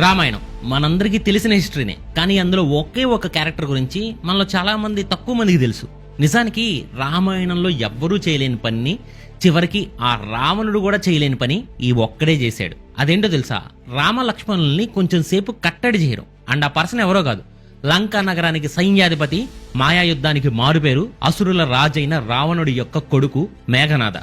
రామాయణం. మనందరికీ తెలిసిన హిస్టరీనే. కానీ అందులో ఒకే ఒక క్యారెక్టర్ గురించి మనలో చాలా మంది తక్కువ మందికి తెలుసు. నిజానికి రామాయణంలో ఎవ్వరూ చేయలేని పనిని చివరికి ఆ రావణుడు కూడా చేయలేని పని ఈ ఒక్కడే చేశాడు. అదేంటో తెలుసా? రామ లక్ష్మణుల్ని కొంచెం సేపు కట్టడి చేయడం. అండ్ ఆ పర్సన్ ఎవరో కాదు. లంకా నగరానికి సైన్యాధిపతి మాయాయుద్ధానికి మారుపేరు అసురుల రాజైన రావణుడి యొక్క కొడుకు మేఘనాథ.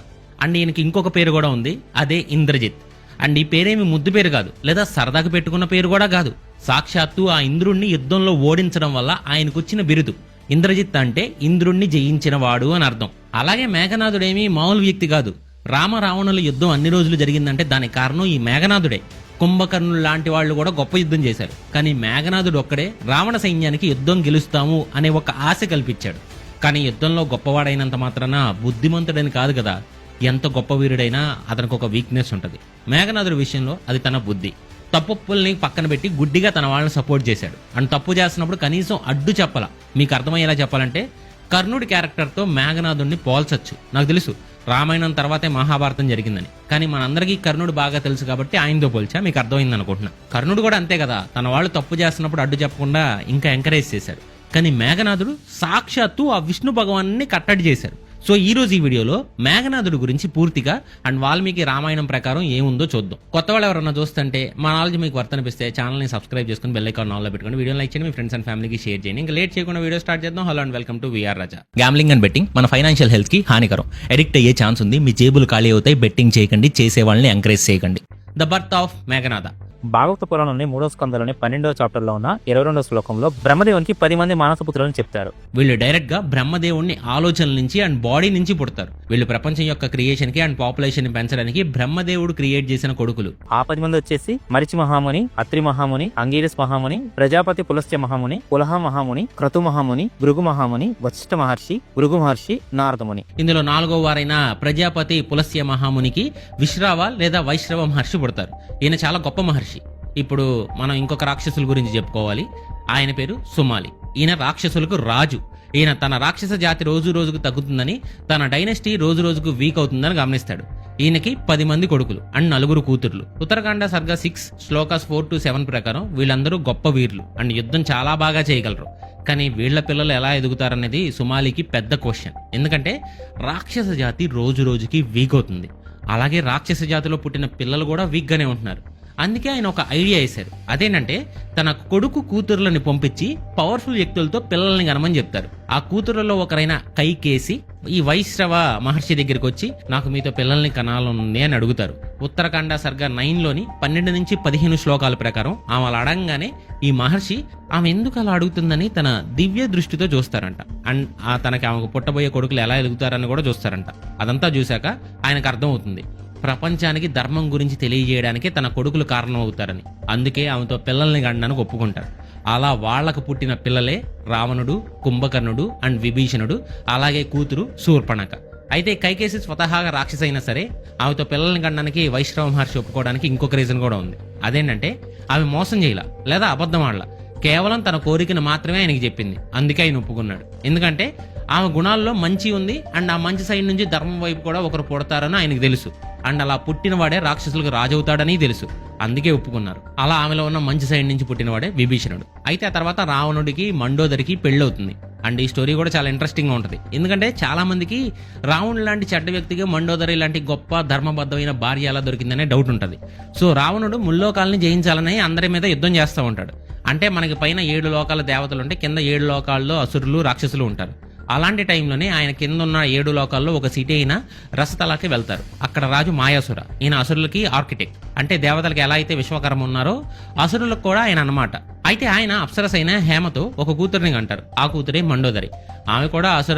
అండ్ ఈయనకి ఇంకొక పేరు కూడా ఉంది. అదే ఇంద్రజిత్. అండ్ ఈ పేరేమి ముద్దు పేరు కాదు. లేదా సరదాకు పెట్టుకున్న పేరు కూడా కాదు. సాక్షాత్తు ఆ ఇంద్రుణ్ణి యుద్ధంలో ఓడించడం వల్ల ఆయనకొచ్చిన బిరుదు. ఇంద్రజిత్ అంటే ఇంద్రుణ్ణి జయించిన వాడు అని అర్థం. అలాగే మేఘనాథుడేమీ మామూలు వ్యక్తి కాదు. రామ రావణుల యుద్ధం అన్ని రోజులు జరిగిందంటే దానికి కారణం ఈ మేఘనాథుడే. కుంభకర్ణులు లాంటి వాళ్ళు కూడా గొప్ప యుద్ధం చేశారు. కానీ మేఘనాథుడు ఒక్కడే రావణ సైన్యానికి యుద్ధం గెలుస్తాము అనే ఒక ఆశ కల్పించాడు. కానీ యుద్ధంలో గొప్పవాడైనంత మాత్రాన బుద్ధిమంతుడని కాదు కదా. ఎంత గొప్ప వీరుడైనా అతనికి ఒక వీక్నెస్ ఉంటుంది. మేఘనాథుడి విషయంలో అది తన బుద్ధి. తప్పుల్ని పక్కన పెట్టి గుడ్డిగా తన వాళ్ళని సపోర్ట్ చేశాడు. అండ్ తప్పు చేస్తున్నప్పుడు కనీసం అడ్డు చెప్పాల. మీకు అర్థమయ్యేలా చెప్పాలంటే కర్ణుడి క్యారెక్టర్తో మేఘనాథుడిని పోల్చొచ్చు. నాకు తెలుసు రామాయణం తర్వాతే మహాభారతం జరిగిందని. కానీ మనందరికీ కర్ణుడు బాగా తెలుసు కాబట్టి ఆయనతో పోల్చా మీకు అర్థమైంది అనుకుంటున్నా. కర్ణుడు కూడా అంతే కదా తన వాళ్ళు తప్పు చేస్తున్నప్పుడు అడ్డు చెప్పకుండా ఇంకా ఎంకరేజ్ చేశాడు. కానీ మేఘనాథుడు సాక్షాత్తు ఆ విష్ణు భగవాన్ని కట్టడి చేశారు సో ఈ రోజు ఈ వీడియోలో మేఘనాథుడి గురించి పూర్తిగా అండ్ వాల్మీకి రామాయణం ప్రకారం ఏముందో చూద్దాం. కొత్త వాళ్ళు ఎవరన్నా చూస్తుంటే మా నాలెడ్జ్ మీకు వర్తనిపిస్తే ఛానల్ని సబ్స్క్రైబ్ చేసుకుని బెల్ ఐకాన్ ఆన్లో పెట్టుకోండి వీడియో లైక్ చేయండి మీ ఫ్రెండ్స్ అండ్ ఫ్యామిలీకి షేర్ చేయండి. ఇంకా లేట్ చేయకుండా వీడియో స్టార్ట్ చేద్దాం. Hello and welcome to VR Raja. Gambling and betting మన ఫైనాన్షియల్ హెల్త్కి హానికరం. ఎడిక్ట్ అయ్యే ఛాన్స్ ఉంది. మీ జేబులు ఖాళీ అవుతాయి. బెట్టింగ్ చేయకండి. చేసే వాళ్ళని ఎంకరేజ్ చేయకండి. The birth of Meghanatha. Bhagavata పురాణంలోని మూడో స్కందంలోని పన్నెండో చాప్టర్లో ఉన్న ఇరవై రెండో శ్లోకంలో బ్రహ్మదేవునికి పది మంది మానసపుత్రులను చెప్తారు. వీళ్ళు డైరెక్ట్గా బ్రహ్మదేవుణ్ణి ఆలోచనల నుంచి అండ్ బాడీ నుంచి పుడతారు. వీళ్ళు ప్రపంచం యొక్క క్రియేషన్కి అండ్ పాపులేషన్ని పెంచడానికి బ్రహ్మదేవుడు క్రియేట్ చేసిన కొడుకులు. ఆ పది మంది వచ్చేసి మరిచి మహాముని అత్రి మహాముని అంగీరస్ మహాముని ప్రజాపతి పులస్త్య మహాముని పులహ మహాముని క్రతు మహాముని భృగు మహాముని వశిష్ఠ మహర్షి భృగు మహర్షి నారదముని ఇందులో నాలుగో వారైన ప్రజాపతి పులస్య మహామునికి విశ్రావ లేదా వైశ్రవ మహర్షి పుడతారు. ఈయన చాలా గొప్ప మహర్షి. ఇప్పుడు మనం ఇంకొక రాక్షసుల గురించి చెప్పుకోవాలి. ఆయన పేరు సుమాలి. ఈయన రాక్షసులకు రాజు. ఈయన తన రాక్షస జాతి రోజు రోజుకు తగ్గుతుందని తన డైనస్టీ రోజు రోజుకు వీక్ అవుతుందని గమనిస్తాడు. ఈయనకి పది మంది కొడుకులు అండ్ నలుగురు కూతుర్లు. Uttarakanda సర్గా six shlokas four to seven ప్రకారం వీళ్ళందరూ గొప్ప వీరులు అండ్ యుద్ధం చాలా బాగా చేయగలరు. కానీ వీళ్ళ పిల్లలు ఎలా ఎదుగుతారనేది సుమాలికి పెద్ద క్వశ్చన్. ఎందుకంటే రాక్షస జాతి రోజు రోజుకి వీక్ అవుతుంది. అలాగే రాక్షస జాతిలో పుట్టిన పిల్లలు కూడా వీక్గానే ఉంటున్నారు. అందుకే ఆయన ఒక ఐడియా వేశారు. అదేంటంటే తన కొడుకు కూతురులను పంపించి పవర్ఫుల్ వ్యక్తులతో పిల్లల్ని కనమని చెప్తారు. ఆ కూతురులో ఒకరైన కైకేసి ఈ వైశ్రవ మహర్షి దగ్గరికి వచ్చి నాకు మీతో పిల్లల్ని కనాలనుంది అని అడుగుతారు. ఉత్తరాఖండ సర్గా నైన్లోని పన్నెండు నుంచి పదిహేను శ్లోకాల ప్రకారం ఆమె అలా అడగంగానే ఈ మహర్షి ఆమె ఎందుకు అలా అడుగుతుందని తన దివ్య దృష్టితో చూస్తారంట. అండ్ ఆ తనకి ఆమెకు పుట్టబోయే కొడుకులు ఎలా ఎదుగుతారని కూడా చూస్తారంట. అదంతా చూశాక ఆయనకు అర్థమవుతుంది. ప్రపంచానికి ధర్మం గురించి తెలియజేయడానికి తన కొడుకులు కారణం అవుతారని అందుకే ఆమెతో పిల్లల్ని గండడానికి ఒప్పుకుంటారు. అలా వాళ్ళకు పుట్టిన పిల్లలే రావణుడు కుంభకర్ణుడు అండ్ విభీషణుడు అలాగే కూతురు శూర్పణక. అయితే కైకేసి స్వతహాగా రాక్షసైనా సరే ఆమెతో పిల్లల్ని గండడానికి వైష్ణవ మహర్షి ఒప్పుకోవడానికి ఇంకొక రీజన్ కూడా ఉంది. అదేంటంటే ఆమె మోసం చేయలా లేదా అబద్ధం ఆడలా. కేవలం తన కోరికను మాత్రమే ఆయనకి చెప్పింది. అందుకే ఆయన ఒప్పుకున్నాడు. ఎందుకంటే ఆమె గుణాల్లో మంచి ఉంది అండ్ ఆ మంచి సైడ్ నుంచి ధర్మం వైపు కూడా ఒకరు పుడతారని ఆయనకు తెలుసు. అండ్ అలా పుట్టినవాడే రాక్షసులకు రాజవుతాడని తెలుసు. అందుకే ఒప్పుకున్నారు. అలా ఆమెలో ఉన్న మంచి సైడ్ నుంచి పుట్టినవాడే విభీషణుడు. అయితే ఆ తర్వాత రావణుడికి మండోదరికి పెళ్ళవుతుంది. అండ్ ఈ స్టోరీ కూడా చాలా ఇంట్రెస్టింగ్ ఉంటుంది. ఎందుకంటే చాలా మందికి రావణుడు లాంటి చెడ్డ వ్యక్తిగా మండోదరి లాంటి గొప్ప ధర్మబద్ధమైన భార్య ఎలా దొరికిందనే డౌట్ ఉంటుంది. సో రావణుడు ముల్లోకాలని జయించాలని అందరి మీద యుద్ధం చేస్తూ ఉంటాడు. అంటే మనకి పైన ఏడు లోకాల దేవతలు ఉంటే కింద ఏడు లోకాల్లో అసురులు రాక్షసులు ఉంటారు. అలాంటి టైంలోనే ఆయన కింద ఉన్న ఏడు లోకాల్లో ఒక సిటీ అయిన రసతలాకి వెళ్తారు. అక్కడ రాజు మాయాసుర. ఈయన అసురులకి ఆర్కిటెక్ట్. అంటే దేవతలకు ఎలా అయితే విశ్వకర్మ ఉన్నారో అసురులకు కూడా ఆయన అన్నమాట. అయితే ఆయన అప్సరస్ అయిన హేమతో ఒక కూతురిని అంటారు ఆ కూతురే మండోదరి. ఆమె కూడా అసుర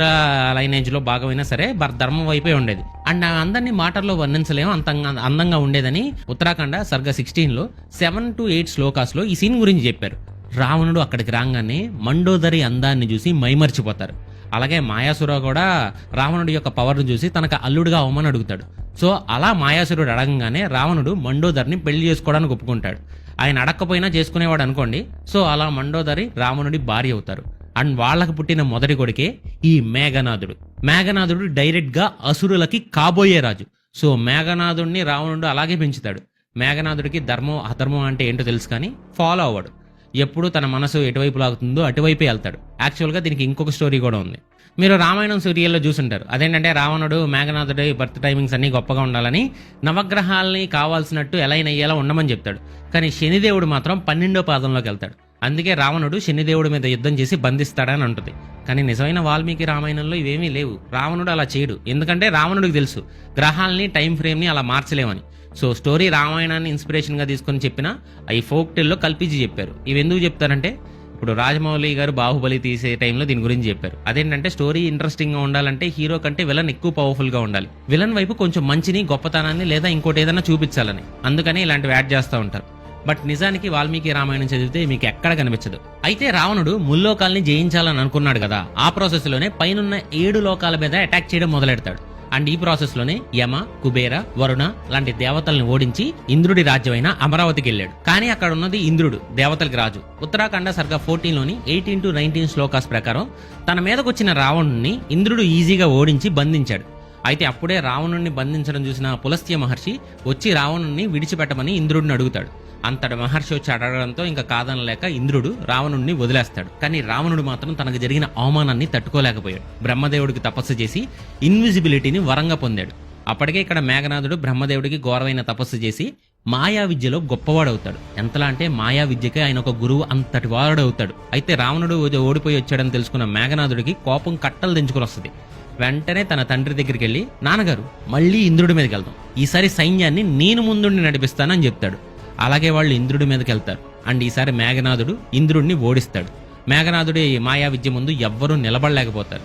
లైనేజ్లో భాగమైనా సరే ధర్మం వైపే ఉండేది. అండ్ ఆ అందరినీ మాటల్లో వర్ణించలేము. అంతంగా అందంగా ఉండేదని ఉత్తరాఖండ సర్గ సిక్స్టీన్లో సెవెన్ టు ఎయిట్ స్లోకాస్లో ఈ సీన్ గురించి చెప్పారు. రావణుడు అక్కడికి రాగానే మండోదరి అందాన్ని చూసి మైమర్చిపోతారు. అలాగే మాయాసుర కూడా రావణుడి యొక్క పవర్ను చూసి తనకు అల్లుడుగా అవ్వమని అడుగుతాడు. సో అలా మాయాసురుడు అడగంగానే రావణుడు మండోదరిని పెళ్ళి చేసుకోవడానికి ఒప్పుకుంటాడు. ఆయన అడక్కపోయినా చేసుకునేవాడు అనుకోండి. సో అలా మండోదరి రావణుడి భార్య అవుతారు. అండ్ వాళ్ళకు పుట్టిన మొదటి కొడుకే ఈ మేఘనాథుడు. మేఘనాథుడు డైరెక్ట్గా అసురులకి కాబోయే రాజు. సో మేఘనాథుడిని రావణుడు అలాగే పెంచుతాడు. మేఘనాథుడికి ధర్మం అధర్మం అంటే ఏంటో తెలుసు కానీ ఫాలో అవ్వడు. ఎప్పుడు తన మనసు ఎటువైపు లాగుతుందో అటువైపే వెళ్తాడు. యాక్చువల్గా దీనికి ఇంకొక స్టోరీ కూడా ఉంది. మీరు రామాయణం సీరియల్లో చూసుంటారు. అదేంటంటే రావణుడు మేఘనాథుడి బర్త్ టైమింగ్స్ అన్నీ గొప్పగా ఉండాలని నవగ్రహాలని కావాల్సినట్టు ఎలా అయ్యేలా ఉండమని చెప్తాడు. కానీ శనిదేవుడు మాత్రం పన్నెండో పాదంలోకి వెళ్తాడు. అందుకే రావణుడు శనిదేవుడి మీద యుద్ధం చేసి బంధిస్తాడని అంటుంది. కానీ నిజమైన వాల్మీకి రామాయణంలో ఇవేమీ లేవు. రావణుడు అలా చేయడు. ఎందుకంటే రావణుడికి తెలుసు గ్రహాలని టైం ఫ్రేమ్ని అలా మార్చలేమని. సో స్టోరీ రామాయణాన్ని ఇన్స్పిరేషన్గా తీసుకొని చెప్పిన ఈ ఫోక్ టెల్లో కల్పించి చెప్పారు. ఇవి ఎందుకు చెప్తారంటే ఇప్పుడు రాజమౌళి గారు బాహుబలి తీసే టైంలో దీని గురించి చెప్పారు. అదేంటంటే స్టోరీ ఇంట్రెస్టింగ్గా ఉండాలంటే హీరో కంటే విలన్ ఎక్కువ పవర్ఫుల్గా ఉండాలి. విలన్ వైపు కొంచెం మంచిని గొప్పతనాన్ని లేదా ఇంకోటి ఏదైనా చూపించాలని. అందుకని ఇలాంటివి యాడ్ చేస్తూ ఉంటారు. బట్ నిజానికి వాల్మీకి రామాయణం చదివితే మీకు ఎక్కడ కనిపించదు. అయితే రావణుడు ముల్లోకాల్ని జయించాలని అనుకున్నాడు కదా. ఆ ప్రాసెస్లోనే పైనున్న ఏడు లోకాల మీద అటాక్ చేయడం మొదలెడతాడు. అండ్ ఈ ప్రాసెస్లోనే యమ కుబేర వరుణ లాంటి దేవతల్ని ఓడించి ఇంద్రుడి రాజ్యమైన అమరావతికి వెళ్ళాడు. కానీ అక్కడ ఉన్నది ఇంద్రుడు దేవతలకి రాజు. ఉత్తరాఖండ సర్గా ఫోర్టీన్లోని ఎయిటీన్ టు నైన్టీన్ శ్లోకాస్ ప్రకారం తన మీదకొచ్చిన రావణుణ్ణి రావణుని ఇంద్రుడు ఈజీగా ఓడించి బంధించాడు. అయితే అప్పుడే రావణుణ్ణి బంధించడం చూసిన పులస్త్య మహర్షి వచ్చి రావణుణ్ణి విడిచిపెట్టమని ఇంద్రుడిని అడుగుతాడు. అంతటి మహర్షి వచ్చి అడగడంతో ఇంకా కాదనలేక ఇంద్రుడు రావణుణ్ణి వదిలేస్తాడు. కానీ రావణుడు మాత్రం తనకు జరిగిన అవమానాన్ని తట్టుకోలేకపోయాడు. బ్రహ్మదేవుడికి తపస్సు చేసి ఇన్విజిబిలిటీని వరంగా పొందాడు. అప్పటికే ఇక్కడ మేఘనాథుడు బ్రహ్మదేవుడికి ఘోరమైన తపస్సు చేసి మాయా విద్యలో గొప్పవాడవుతాడు. ఎంతలా అంటే మాయా విద్యకే ఆయన ఒక గురువు అంతటి వాడవుతాడు అయితే రావణుడు ఓడిపోయి వచ్చాడని తెలుసుకున్న మేఘనాథుడికి కోపం కట్టలు దించుకొని వస్తుంది. వెంటనే తన తండ్రి దగ్గరికి వెళ్ళి నాన్నగారు మళ్ళీ ఇంద్రుడి మీదకి వెళ్దాం. ఈసారి సైన్యాన్ని నేను ముందుండి నడిపిస్తానని చెప్తాడు. అలాగే వాళ్ళు ఇంద్రుడి మీదకి వెళ్తారు. అండ్ ఈసారి మేఘనాథుడు ఇంద్రుడిని ఓడిస్తాడు. మేఘనాథుడి మాయా విద్య ముందు ఎవ్వరూ నిలబడలేకపోతారు.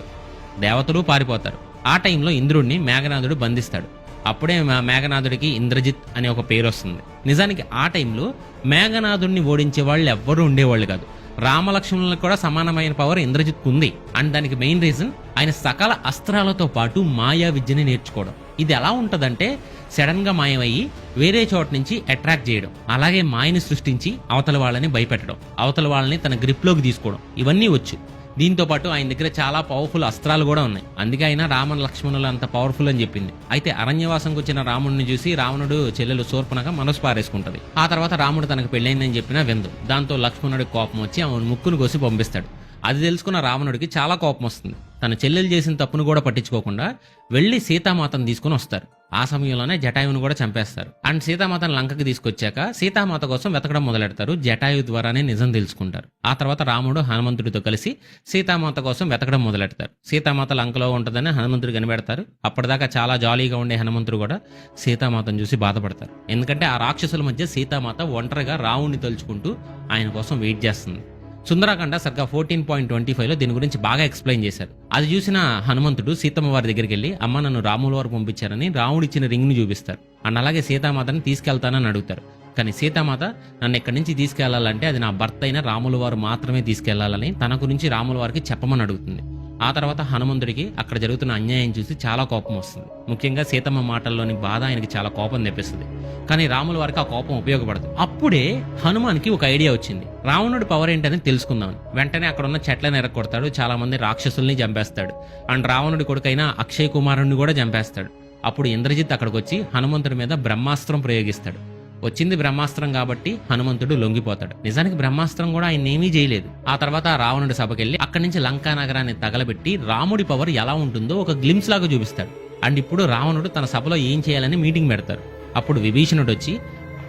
దేవతలు పారిపోతారు. ఆ టైంలో ఇంద్రుడిని మేఘనాథుడు బంధిస్తాడు. అప్పుడే మా- మేఘనాథుడికి ఇంద్రజిత్ అనే ఒక పేరు వస్తుంది. నిజానికి ఆ టైంలో మేఘనాథుడిని ఓడించే వాళ్ళు ఎవ్వరూ ఉండేవాళ్ళు కాదు. రామలక్ష్మణులకు కూడా సమానమైన పవర్ ఇంద్రజిత్ ఉంది. అండ్ దానికి మెయిన్ రీజన్ ఆయన సకల అస్త్రాలతో పాటు మాయా విద్యని నేర్చుకోవడం. ఇది ఎలా ఉంటదంటే సడన్గా మాయమయ్యి వేరే చోట నుంచి అట్రాక్ట్ చేయడం అలాగే మాయని సృష్టించి అవతల వాళ్ళని భయపెట్టడం అవతల వాళ్ళని తన గ్రిప్లోకి తీసుకోవడం ఇవన్నీ వచ్చు. దీంతో పాటు ఆయన దగ్గర చాలా పవర్ఫుల్ అస్త్రాలు కూడా ఉన్నాయి. అందుకే ఆయన రామణ లక్ష్మణులు అంత పవర్ఫుల్ అని చెప్పింది. అయితే అరణ్యవాసంకి వచ్చిన రాముడిని చూసి రావణుడు చెల్లెలు శూర్పణగా మనసు పారేసుకుంటది. ఆ తర్వాత రాముడు తనకు పెళ్ళైందని చెప్పినా విందు. దాంతో లక్ష్మణుడి కోపం వచ్చి ఆమెను ముక్కును కోసి పంపిస్తాడు. అది తెలుసుకున్న రావణుడికి చాలా కోపం వస్తుంది. తన చెల్లెలు చేసిన తప్పును కూడా పట్టించుకోకుండా వెళ్ళి సీతామాతను తీసుకుని వస్తారు. ఆ సమయంలోనే జటాయువును కూడా చంపేస్తారు. అండ్ సీతామాతను లంకకి తీసుకొచ్చాక సీతామాత కోసం వెతకడం మొదలెడతారు. జటాయు ద్వారానే నిజం తెలుసుకుంటారు. ఆ తర్వాత రాముడు హనుమంతుడితో కలిసి సీతామాత కోసం వెతకడం మొదలెడతారు. సీతామాత లంకలో ఉంటుందని హనుమంతుడు కనిపెడతారు. అప్పటిదాకా చాలా జాలీగా ఉండే హనుమంతుడు కూడా సీతామాతను చూసి బాధపడతారు. ఎందుకంటే ఆ రాక్షసుల మధ్య సీతామాత ఒంటరిగా రావుణ్ణి తలుచుకుంటూ ఆయన కోసం వెయిట్ చేస్తుంది. సుందరాకండ సర్గా ఫోర్టీన్ పాయింట్ ట్వంటీ ఫైవ్లో దీని గురించి బాగా ఎక్స్ప్లెయిన్ చేశారు. అది చూసిన హనుమంతుడు సీతమ్మ వారి దగ్గరికి వెళ్ళి అమ్మ నన్ను రాముల వారు పంపించారని రాముడు ఇచ్చిన రింగ్ని చూపిస్తారు. అండ్ అలాగే సీతామాతని తీసుకెళ్తానని అడుగుతారు. కానీ సీతామాత నన్ను ఎక్కడి నుంచి తీసుకెళ్ళాలంటే అది నా భర్త అయిన రాముల వారు మాత్రమే తీసుకెళ్ళాలని తన గురించి రాముల వారికి చెప్పమని అడుగుతుంది. ఆ తర్వాత హనుమంతుడికి అక్కడ జరుగుతున్న అన్యాయం చూసి చాలా కోపం వస్తుంది. ముఖ్యంగా సీతమ్మ మాటల్లోని బాధ ఆయనకి చాలా కోపం తెప్పిస్తుంది. కానీ రాముల వారికి ఆ కోపం ఉపయోగపడదు. అప్పుడే హనుమాన్కి ఒక ఐడియా వచ్చింది. రావణుడి పవర్ ఏంటని తెలుసుకుందాం వెంటనే అక్కడ ఉన్న చెట్లను ఎరగొడతాడు. చాలా మంది రాక్షసుల్ని చంపేస్తాడు. అండ్ రావణుడి కొడుకైన అక్షయ్ కుమారుణ్ణి కూడా చంపేస్తాడు. అప్పుడు ఇంద్రజిత్ అక్కడికి వచ్చి హనుమంతుడి మీద బ్రహ్మాస్త్రం ప్రయోగిస్తాడు. వచ్చింది బ్రహ్మాస్త్రం కాబట్టి హనుమంతుడు లొంగిపోతాడు. నిజానికి బ్రహ్మాస్త్రం కూడా ఆయన ఏమీ చేయలేదు. ఆ తర్వాత రావణుడి సభకెళ్ళి అక్కడి నుంచి లంకా నగరాన్ని తగలబెట్టి రాముడి పవర్ ఎలా ఉంటుందో ఒక గ్లిమ్స్ లాగా చూపిస్తాడు. అండ్ ఇప్పుడు రావణుడు తన సభలో ఏం చేయాలని మీటింగ్ పెడతారు. అప్పుడు విభీషణుడు వచ్చి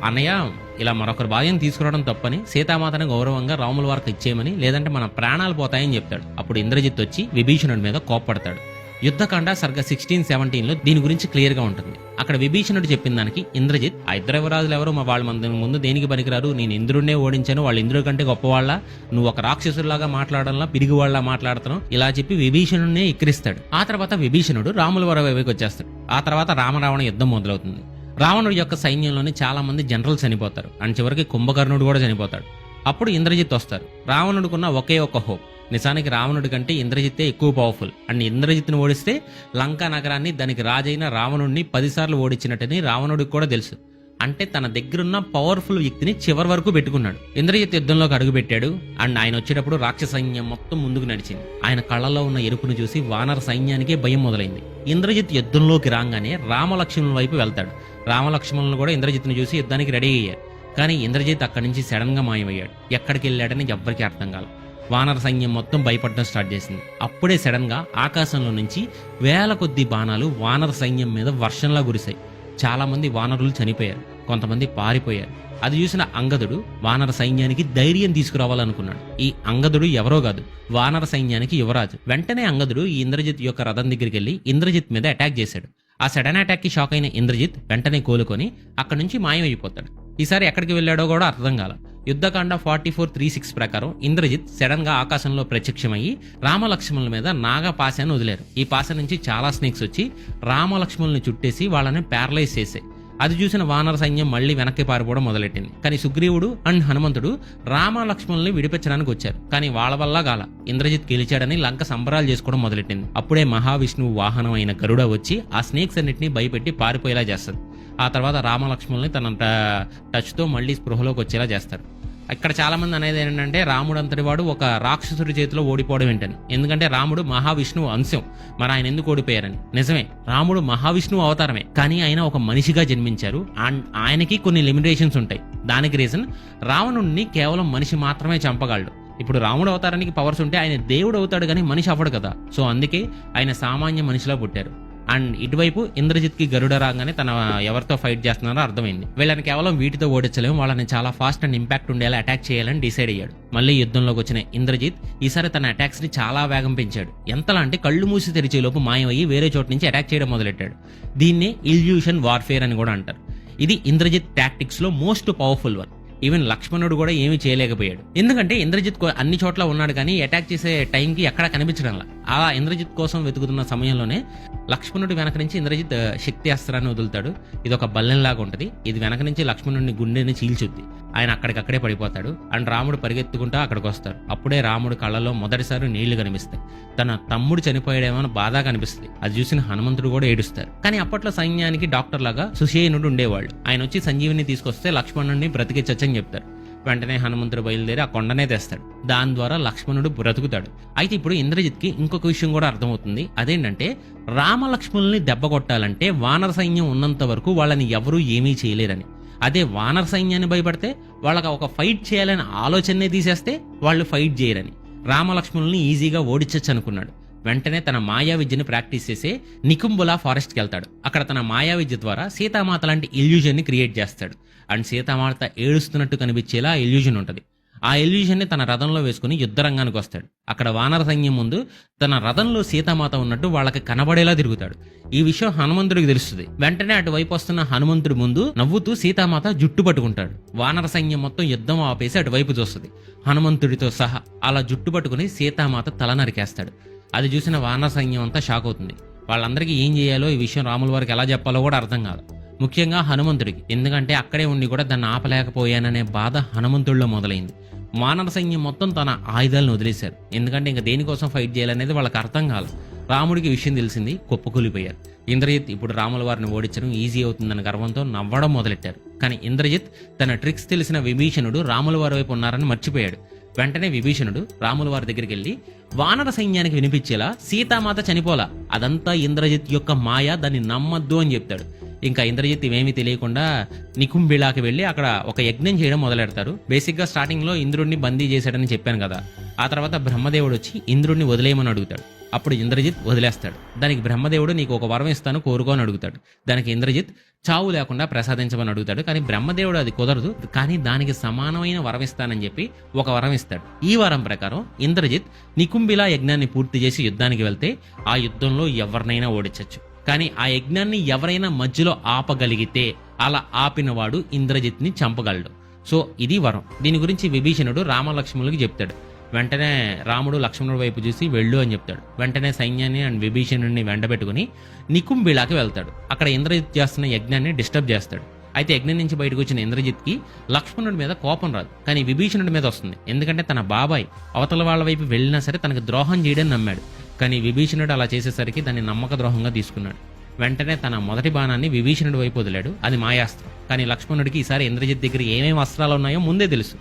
అన్నయ్య ఇలా మరొకరి భార్యను తీసుకురావడం తప్పని సీతామాతను గౌరవంగా రాముల వారికి ఇచ్చేయమని లేదంటే మన ప్రాణాలు పోతాయని చెప్తాడు. అప్పుడు ఇంద్రజిత్ వచ్చి విభీషణుడి మీద కోప్పడతాడు. యుద్ధకాండ సర్గ సిక్స్టీన్ సెవెంటీన్లో దీని గురించి క్లియర్గా ఉంటుంది. అక్కడ విభీషణుడు చెప్పిన దానికి ఇంద్రజిత్ ఆ ఇద్దరు యువరాజులు ఎవరు మా వాళ్ళ మంది ముందు దేనికి పనికిరారు? నేను ఇంద్రుడినే ఓడించాను వాళ్ళు ఇంద్రుడి కంటే గొప్పవాళ్ళ? నువ్వు ఒక రాక్షసులాగా మాట్లాడాలా పిరిగి వాళ్ళ మాట్లాడుతున్నావు? ఇలా చెప్పి విభీషణుడినే ఎక్కిరిస్తాడు. ఆ తర్వాత విభీషణుడు రాముల వర వైపుకి వచ్చేస్తాడు. ఆ తర్వాత రామరావణ యుద్ధం మొదలవుతుంది. రావణుడి యొక్క సైన్యంలోని చాలా మంది జనరల్ చనిపోతారు. అండ్ చివరికి కుంభకర్ణుడు కూడా చనిపోతాడు. అప్పుడు ఇంద్రజిత్ వస్తారు. రావణుడికున్న ఒకే ఒక హోప్. నిజానికి రావణుడి కంటే ఇంద్రజిత్తే ఎక్కువ పవర్ఫుల్ అండ్ ఇంద్రజిత్తును ఓడిస్తే లంకా నగరాన్ని దానికి రాజైన రావణుడిని పదిసార్లు ఓడించినట్టని రావణుడికి కూడా తెలుసు. అంటే తన దగ్గరున్న పవర్ఫుల్ వ్యక్తిని చివరి వరకు పెట్టుకున్నాడు. ఇంద్రజిత్ యుద్ధంలోకి అడుగుపెట్టాడు. అండ్ ఆయన వచ్చేటప్పుడు రాక్షస సైన్యం మొత్తం ముందుకు నడిచింది. ఆయన కళ్ళలో ఉన్న ఎరుపును చూసి వానర సైన్యానికే భయం మొదలైంది. ఇంద్రజిత్ యుద్ధంలోకి రాగానే రామలక్ష్మణుల వైపు వెళ్తాడు. రామలక్ష్మణులు కూడా ఇంద్రజిత్ను చూసి యుద్ధానికి రెడీ అయ్యారు. కానీ ఇంద్రజిత్ అక్కడి నుంచి సడన్గా మాయమయ్యాడు. ఎక్కడికి వెళ్ళాడని ఎవ్వరికీ అర్థం కాదు వానర సైన్యం మొత్తం భయపడడం స్టార్ట్ చేసింది. అప్పుడే సడన్గా ఆకాశంలో నుంచి వేల కొద్ది బాణాలు వానర సైన్యం మీద వర్షంలా కురిశాయి. చాలామంది వానరులు చనిపోయారు. కొంతమంది పారిపోయారు. అది చూసిన అంగదుడు వానర సైన్యానికి ధైర్యం తీసుకురావాలనుకున్నాడు. ఈ అంగదుడు ఎవరో కాదు వానర సైన్యానికి యువరాజు. వెంటనే అంగదుడు ఈ ఇంద్రజిత్ యొక్క రథం దగ్గరికి వెళ్ళి ఇంద్రజిత్ మీద అటాక్ చేశాడు. ఆ సడన్ అటాక్కి షాక్ అయిన ఇంద్రజిత్ వెంటనే కోలుకొని అక్కడి నుంచి మాయమైపోతాడు. ఈసారి ఎక్కడికి వెళ్ళాడో కూడా అర్థం కాల. Yuddhakanda forty four three six ప్రకారం ఇంద్రజిత్ సడన్గా ఆకాశంలో ప్రత్యక్షమయ్యి రామలక్ష్మణుల మీద నాగ పాశాన్ని వదిలేరు. ఈ పాశ నుంచి చాలా స్నేక్స్ వచ్చి రామలక్ష్మణుల్ని చుట్టేసి వాళ్ళని ప్యారలైజ్ చేశాయి అది చూసిన వానర సైన్యం మళ్ళీ వెనక్కి పారిపోవడం మొదలెట్టింది. కానీ సుగ్రీవుడు అండ్ హనుమంతుడు రామ లక్ష్మణుల్ని విడిపించడానికి వచ్చారు. కానీ వాళ్ళ వల్ల గాల ఇంద్రజిత్ గెలిచాడని లంక సంబరాలు చేసుకోవడం మొదలెట్టింది. అప్పుడే మహావిష్ణువు వాహనం అయిన గరుడ వచ్చి ఆ స్నేక్స్ అన్నింటినీ భయపెట్టి పారిపోయేలా చేస్తుంది ఆ తర్వాత రామలక్ష్మణుల్ని తన ట- టచ్తో మళ్ళీ స్పృహలోకి వచ్చేలా చేస్తారు. ఇక్కడ చాలామంది అనేది ఏంటంటే రాముడు అంతటి వాడు ఒక రాక్షసుడి చేతిలో ఓడిపోవడం ఏంటని. ఎందుకంటే రాముడు మహావిష్ణువు అంశం. మరి ఆయన ఎందుకు ఓడిపోయారని. నిజమే రాముడు మహావిష్ణువు అవతారమే. కానీ ఆయన ఒక మనిషిగా జన్మించారు. అండ్ ఆయనకి కొన్ని లిమిటేషన్స్ ఉంటాయి. దానికి రీజన్ రావణుడిని కేవలం మనిషి మాత్రమే చంపగలడు. ఇప్పుడు రాముడు అవతారానికి పవర్స్ ఉంటే ఆయన దేవుడు అవుతాడు కానీ మనిషి అవ్వడు కదా. సో అందుకే ఆయన సామాన్య మనిషిలా పుట్టారు. అండ్ ఇటువైపు ఇంద్రజిత్కి గరుడ రాగానే తన ఎవరితో ఫైట్ చేస్తున్నారో అర్థమైంది. వీళ్ళని కేవలం వీటితో ఓడించలేము వాళ్ళని చాలా ఫాస్ట్ అండ్ ఇంపాక్ట్ ఉండేలా అటాక్ చేయాలని డిసైడ్ అయ్యాడు. మళ్ళీ యుద్ధంలోకి వచ్చిన ఇంద్రజిత్ ఈసారి తన అటాక్స్ని చాలా వేగం పెంచాడు. ఎంతలా అంటే కళ్ళు మూసి తెరిచేలోపు మాయమయ్యి వేరే చోటు నుంచి అటాక్ చేయడం మొదలెట్టాడు. దీన్నే ఇల్యూషన్ వార్ఫేర్ అని కూడా అంటారు. ఇది ఇంద్రజిత్ టాక్టిక్స్లో మోస్ట్ పవర్ఫుల్ వన్ ఈవెన్ లక్ష్మణుడు కూడా ఏమీ చేయలేకపోయాడు. ఎందుకంటే ఇంద్రజిత్ కో- అన్ని చోట్ల ఉన్నాడు కానీ అటాక్ చేసే టైంకి ఎక్కడ కనిపించడంలా. అలా ఇంద్రజిత్ కోసం వెతుకుతున్న సమయంలోనే లక్ష్మణుడి వెనక నుంచి ఇంద్రజిత్ శక్తి అస్త్రాన్ని వదులుతాడు. ఇది ఒక బల్లెంలాగా ఉంటుంది. ఇది వెనక నుంచి లక్ష్మణుడిని గుండెని చీల్చుద్ది. ఆయన అక్కడికక్కడే పడిపోతాడు. అండ్ రాముడు పరిగెత్తుకుంటూ అక్కడికి వస్తాడు అప్పుడే రాముడు కళ్ళలో మొదటిసారి నీళ్ళు కనిపిస్తాయి. తన తమ్ముడు చనిపోయాడేమో అని బాధ కనిపిస్తుంది అది చూసిన హనుమంతుడు కూడా ఏడుస్తారు. కానీ అప్పట్లో సైన్యానికి డాక్టర్ లాగా సుషేనుడు ఉండేవాళ్ళు. ఆయన వచ్చి సంజీవిని తీసుకొస్తే లక్ష్మణుడిని బ్రతికించచ్చని చెప్తారు. వెంటనే హనుమంతుడు బయలుదేరి ఆ కొండనే తెస్తాడు. దాని ద్వారా లక్ష్మణుడు బ్రతుకుతాడు. అయితే ఇప్పుడు ఇంద్రజిత్కి ఇంకొక విషయం కూడా అర్థమవుతుంది. అదేంటంటే రామలక్ష్మణుల్ని దెబ్బ కొట్టాలంటే వానర సైన్యం ఉన్నంత వరకు వాళ్ళని ఎవరూ ఏమీ చేయలేరని. అదే వానర సైన్యాన్ని భయపడితే వాళ్ళకి ఒక ఫైట్ చేయాలనే ఆలోచనే తీసేస్తే వాళ్ళు ఫైట్ చేయరని. రామలక్ష్మణుల్ని ఈజీగా ఓడించచ్చు అనుకున్నాడు. వెంటనే తన మాయా విద్యను ప్రాక్టీస్ చేసే నికుంబులా ఫారెస్ట్కి వెళ్తాడు. అక్కడ తన మాయా విద్య ద్వారా సీతామాత లాంటి ఇల్యూజన్ని క్రియేట్ చేస్తాడు. అండ్ సీతామాత ఏడుస్తున్నట్టు కనిపించేలా ఎల్యూజన్ ఉంటుంది. ఆ ఎల్యూషన్ని తన రథంలో వేసుకుని యుద్ధ రంగానికి వస్తాడు. అక్కడ వానర సైన్యం ముందు తన రథంలో సీతామాత ఉన్నట్టు వాళ్ళకి కనబడేలా తిరుగుతాడు. ఈ విషయం హనుమంతుడికి తెలుస్తుంది. వెంటనే అటువైపు వస్తున్న హనుమంతుడి ముందు నవ్వుతూ సీతామాత జుట్టు పట్టుకుంటాడు. వానర సైన్యం మొత్తం యుద్ధం ఆపేసి అటువైపు చూస్తుంది. హనుమంతుడితో సహా అలా జుట్టు పట్టుకుని సీతామాత తల నరికేస్తాడు. అది చూసిన వానర సైన్యం అంతా షాక్ అవుతుంది. వాళ్ళందరికీ ఏం చేయాలో ఈ విషయం రాముల వారికి ఎలా చెప్పాలో కూడా అర్థం కాదు. ముఖ్యంగా హనుమంతుడికి. ఎందుకంటే అక్కడే ఉండి కూడా దాన్ని ఆపలేకపోయాననే బాధ హనుమంతుడిలో మొదలైంది. వానర సైన్యం మొత్తం తన ఆయుధాలను వదిలేశారు. ఎందుకంటే ఇంకా దేనికోసం ఫైట్ చేయాలనేది వాళ్ళకి అర్థం కాదు రాముడికి విషయం తెలిసింది కుప్పకూలిపోయారు. ఇంద్రజిత్ ఇప్పుడు రాముల వారిని ఓడించడం ఈజీ అవుతుందన్న గర్వంతో నవ్వడం మొదలెట్టారు. కానీ ఇంద్రజిత్ తన ట్రిక్స్ తెలిసిన విభీషణుడు రాముల వారి వైపు ఉన్నారని మర్చిపోయాడు. వెంటనే విభీషణుడు రాముల వారి దగ్గరికి వెళ్ళి వానర సైన్యానికి వినిపించేలా? సీతామాత చనిపోలా? అదంతా ఇంద్రజిత్ యొక్క మాయ దాన్ని నమ్మద్దు అని చెప్తాడు. ఇంకా ఇంద్రజిత్ ఇవేమీ తెలియకుండా నికుంభిళాకి వెళ్ళి అక్కడ ఒక యజ్ఞం చేయడం మొదలెడతారు. బేసిక్గా స్టార్టింగ్లో ఇంద్రుడిని బందీ చేశాడని చెప్పాను కదా. ఆ తర్వాత బ్రహ్మదేవుడు వచ్చి ఇంద్రుడిని వదిలేయమని అడుగుతాడు. అప్పుడు ఇంద్రజిత్ వదిలేస్తాడు. దానికి బ్రహ్మదేవుడు నీకు ఒక వరం ఇస్తాను కోరుకోని అడుగుతాడు. దానికి ఇంద్రజిత్ చావు లేకుండా ప్రసాదించమని అడుగుతాడు. కానీ బ్రహ్మదేవుడు అది కుదరదు. కానీ దానికి సమానమైన వరం ఇస్తానని చెప్పి ఒక వరం ఇస్తాడు. ఈ వరం ప్రకారం ఇంద్రజిత్ నికుంబిలా యజ్ఞాన్ని పూర్తి చేసి యుద్ధానికి వెళ్తే ఆ యుద్ధంలో ఎవరినైనా ఓడించచ్చు. కానీ ఆ యజ్ఞాన్ని ఎవరైనా మధ్యలో ఆపగలిగితే అలా ఆపినవాడు ఇంద్రజిత్ని చంపగలడు. సో ఇది వరం. దీని గురించి విభీషణుడు రామలక్ష్మణులకి చెప్తాడు. వెంటనే రాముడు లక్ష్మణుడి వైపు చూసి వెళ్ళు అని చెప్తాడు. వెంటనే సైన్యాన్ని అండ్ విభీషణుడిని వెంటబెట్టుకుని నికుంబిళాకి వెళ్తాడు. అక్కడ ఇంద్రజిత్ చేస్తున్న యజ్ఞాన్ని డిస్టర్బ్ చేస్తాడు. అయితే యజ్ఞం నుంచి బయటకు వచ్చిన ఇంద్రజిత్కి లక్ష్మణుడి మీద కోపం రాదు. కానీ విభీషణుడి మీద వస్తుంది. ఎందుకంటే తన బాబాయ్ అవతల వాళ్ళ వైపు వెళ్ళినా సరే తనకు ద్రోహం చేయడం నమ్మాడు. కానీ విభీషణుడు అలా చేసేసరికి దాన్ని నమ్మక ద్రోహంగా తీసుకున్నాడు. వెంటనే తన మొదటి బాణాన్ని విభీషణుడు వైపు వదిలాడు. అది మాయాస్త్రం. కానీ లక్ష్మణుడికి ఈసారి ఇంద్రజిత్ దగ్గర ఏమేమి అస్త్రాలు ఉన్నాయో ముందే తెలుసు.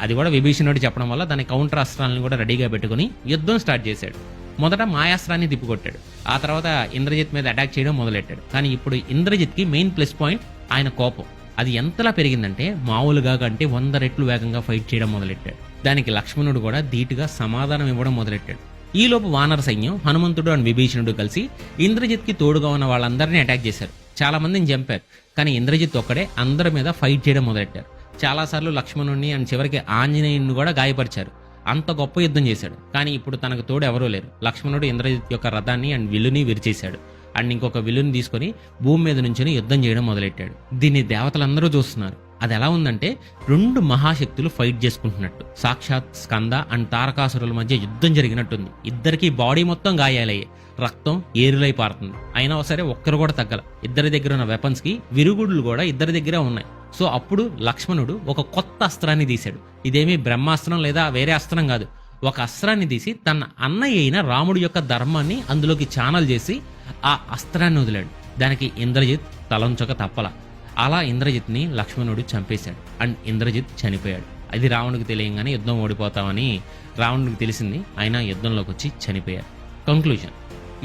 అది కూడా విభీషణుడు చెప్పడం వల్ల దాని కౌంటర్ అస్త్రాలను కూడా రెడీగా పెట్టుకుని యుద్ధం స్టార్ట్ చేశాడు. మొదట మాయాస్త్రాన్ని తిప్పికొట్టాడు. ఆ తర్వాత ఇంద్రజిత్ మీద అటాక్ చేయడం మొదలెట్టాడు. కానీ ఇప్పుడు ఇంద్రజిత్కి మెయిన్ ప్లస్ పాయింట్ ఆయన కోపం. అది ఎంతలా పెరిగిందంటే మామూలుగా కంటే వంద రెట్లు వేగంగా ఫైట్ చేయడం మొదలెట్టాడు. దానికి లక్ష్మణుడు కూడా ధీటుగా సమాధానం ఇవ్వడం మొదలెట్టాడు. ఈలోపు వానర సైన్యం హనుమంతుడు అండ్ విభీషణుడు కలిసి ఇంద్రజిత్కి తోడుగా ఉన్న వాళ్ళందరినీ అటాక్ చేశారు. చాలా మందిని చంపారు. కానీ ఇంద్రజిత్ ఒక్కడే అందరి మీద ఫైట్ చేయడం మొదలెట్టారు. చాలాసార్లు లక్ష్మణుడిని అండ్ చివరికి ఆంజనేయుని కూడా గాయపరిచారు. అంత గొప్ప యుద్ధం చేశాడు. కానీ ఇప్పుడు తనకు తోడు ఎవరూ లేరు. లక్ష్మణుడు ఇంద్రజిత్ యొక్క రథాన్ని అండ్ విల్లుని విరిచేశాడు. అండ్ ఇంకొక విల్లుని తీసుకొని భూమి మీద నుంచి యుద్ధం చేయడం మొదలెట్టాడు. దీన్ని దేవతలందరూ చూస్తున్నారు. అది ఎలా ఉందంటే రెండు మహాశక్తులు ఫైట్ చేసుకుంటున్నట్టు. సాక్షాత్ స్కంద అండ్ తారకాసురుల మధ్య యుద్ధం జరిగినట్టుంది. ఇద్దరికి బాడీ మొత్తం గాయాలయ్యాయి రక్తం ఏరులై పారుతుంది. అయినా సరే ఒక్కరు కూడా తగ్గల. ఇద్దరి దగ్గర ఉన్న వెపన్స్కి విరుగుడులు కూడా ఇద్దరి దగ్గర ఉన్నాయి. సో అప్పుడు లక్ష్మణుడు ఒక కొత్త అస్త్రాన్ని తీశాడు. ఇదేమీ బ్రహ్మాస్త్రం లేదా వేరే అస్త్రం కాదు. ఒక అస్త్రాన్ని తీసి తన అన్నయ్య అయిన రాముడి యొక్క ధర్మాన్ని అందులోకి ఛానల్ చేసి ఆ అస్త్రాన్ని వదిలాడు. దానికి ఇంద్రజిత్ తలంచక తప్పల. అలా ఇంద్రజిత్ని లక్ష్మణుడు చంపేశాడు. అండ్ ఇంద్రజిత్ చనిపోయాడు. అది రావణుడికి తెలియంగానే యుద్ధం ఓడిపోతామని రావణుడికి తెలిసింది. ఆయన యుద్ధంలోకి వచ్చి చనిపోయారు కంక్లూజన్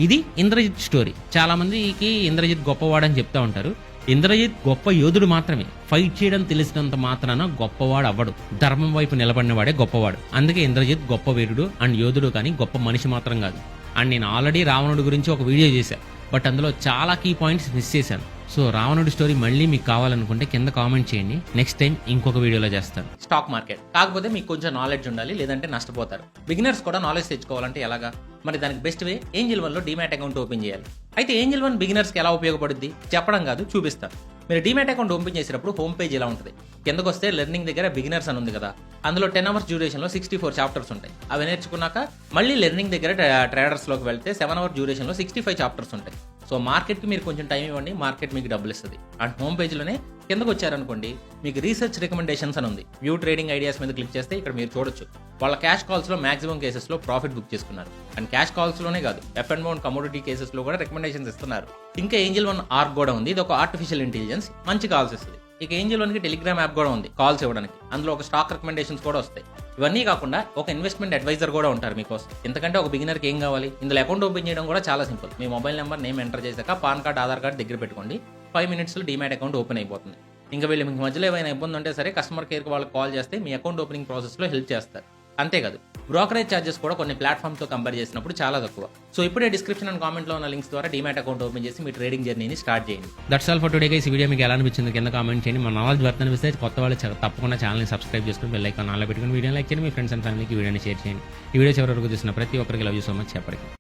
ఇది ఇంద్రజిత్ స్టోరీ చాలా మందికి ఇంద్రజిత్ గొప్పవాడని చెప్తా ఉంటారు. ఇంద్రజిత్ గొప్ప యోధుడు మాత్రమే. ఫైట్ చేయడం తెలిసినంత మాత్రాన గొప్పవాడు అవ్వడు. ధర్మం వైపు నిలబడినవాడే గొప్పవాడు. అందుకే ఇంద్రజిత్ గొప్ప వీరుడు అండ్ యోధుడు కానీ గొప్ప మనిషి మాత్రం కాదు. అండ్ నేను ఆల్రెడీ రావణుడి గురించి ఒక వీడియో చేశాను బట్ అందులో చాలా కీ పాయింట్స్ మిస్ చేశాను. సో రావణుడి స్టోరీ మళ్ళీ మీకు కావాలనుకుంటే కింద కామెంట్ చేయండి. నెక్స్ట్ టైం ఇంకొక వీడియోలో చేస్తాను. స్టాక్ మార్కెట్ కాకపోతే మీకు కొంచెం నాలెడ్జ్ ఉండాలి లేదంటే నష్టపోతారు. బిగినర్స్ కూడా నాలెడ్జ్ తెచ్చుకోవాలంటే ఎలాగా? మరి దానికి బెస్ట్ వే ఏంజిల్ వన్లో డిమాట్ అకౌంట్ ఓపెన్ చేయాలి. అయితే ఏంజిల్ వన్ బిగినర్స్కి ఎలా ఉపయోగపడుద్ది? చెప్పడం కాదు చూపిస్తాను. మీరు డిమాట్ అకౌంట్ ఓపెన్ చేసినప్పుడు హోమ్ పేజ్ ఇలా ఉంటుంది? కిందకు వస్తే లెర్నింగ్ దగ్గర బిగినర్స్ అని ఉంది కదా. అందులో టెన్ అవర్స్ డ్యూరేషన్లో సిక్స్టీ ఫోర్ చాప్టర్స్ ఉంటాయి. అవి నేర్చుకున్నాక మళ్ళీ లెర్నింగ్ దగ్గర ట్రేడర్స్లోకి వెళ్తే సెవెన్ అవర్ డ్యూరేషన్లో సిక్స్టీ ఫైవ్ చాప్టర్స్ ఉంటాయి. సో మార్కెట్కి మీరు కొంచెం టైం ఇవ్వండి మార్కెట్ మీకు డబ్బులు ఇస్తుంది. అండ్ హోమ్ పేజ్లోనే కిందకు వచ్చారనుకోండి మీకు రీసెర్చ్ రికమెండేషన్స్ అని ఉంది. వ్యూ ట్రేడింగ్ ఐడియాస్ మీద క్లిక్ చేస్తే ఇక్కడ మీరు చూడొచ్చు. వాళ్ళ క్యాష్ కాల్స్లో మాక్సిమం కేసెస్లో ప్రాఫిట్ బుక్ చేసుకున్నారు. అండ్ క్యాష్ కాల్స్లోనే కాదు ఎఫ్ అండ్ మౌంట్ కమోడిటీ కేసెస్లో కూడా రికమెండేషన్స్ ఇస్తున్నారు. ఇంకా ఏంజిల్ వన్ ఆర్క్ కూడా ఉంది. ఇది ఒక ఆర్టిఫిషియల్ ఇంటెలిజెన్స్ మంచి కాల్స్ ఇస్తుంది. ఇక ఏంజిల్ వన్కి టెలిగ్రామ్ యాప్ కూడా ఉంది కాల్స్ ఇవ్వడానికి. అందులో ఒక స్టాక్ రికమెండేషన్స్ కూడా వస్తాయి. ఇవన్నీ కాకుండా ఒక ఇన్వెస్ట్మెంట్ అడ్వైజర్ కూడా ఉంటారు మీకోసం. ఎందుకంటే ఒక బిగినర్కి ఏం కావాలి? ఇందులో అకౌంట్ ఓపెన్ చేయడం కూడా చాలా సింపుల్ మీ మొబైల్ నెంబర్ నేమ్ ఎంటర్ చేశాక పాన్ కార్డ్ ఆధార్ కార్డ్ దగ్గర పెట్టుకోండి. ఫైవ్ మినిట్స్లో డిమాట్ అకౌంట్ ఓపెన్ అయిపోతుంది. ఇంకా వీళ్ళు మీకు మధ్యలో ఏమైనా ఇబ్బంది ఉంటే సరే కస్టమర్ కేర్కి వాళ్ళకి కాల్ చేస్తే మీ అకౌంట్ ఓపెనింగ్ ప్రాసెస్లో హెల్ప్ చేస్తారు. అంతేకాదు బ్రోకరేజ్ ఛార్జెస్ కూడా కొన్ని ప్లాట్ఫామ్తో కంపేర్ చేసినప్పుడు చాలా తక్కువ. సో ఇప్పుడే డిస్క్రిప్షన్ అండ్ కామెంట్లో ఉన్న లింక్స్ ద్వారా డిమాట్ అకౌంట్ ఓపెన్ చేసి మీ ట్రేడింగ్ జర్నీని స్టార్ట్ చేయండి. That's all for today guys ఈ వీడియో మీకు ఎలా అనిపించింది కింద కామెంట్ చేయండి. మన నాలెడ్జ్ వర్త్ అనిపిస్తే కొత్త వాళ్ళు తప్పకుండా ఛానల్ని సబ్స్క్రైబ్ చేసుకుని బెల్ ఐకాన్ ఆన్లో పెట్టుకుని వీడియో లైక్ చేయండి. మీ ఫ్రెండ్స్ అండ్ ఫ్యామిలీకి వీడియోని షేర్ చేయండి. ఈ వీడియో చివరి వరకు చూసిన ప్రతి ఒక్కరికి లవ్ యూ సో మచ్ చెప్పండి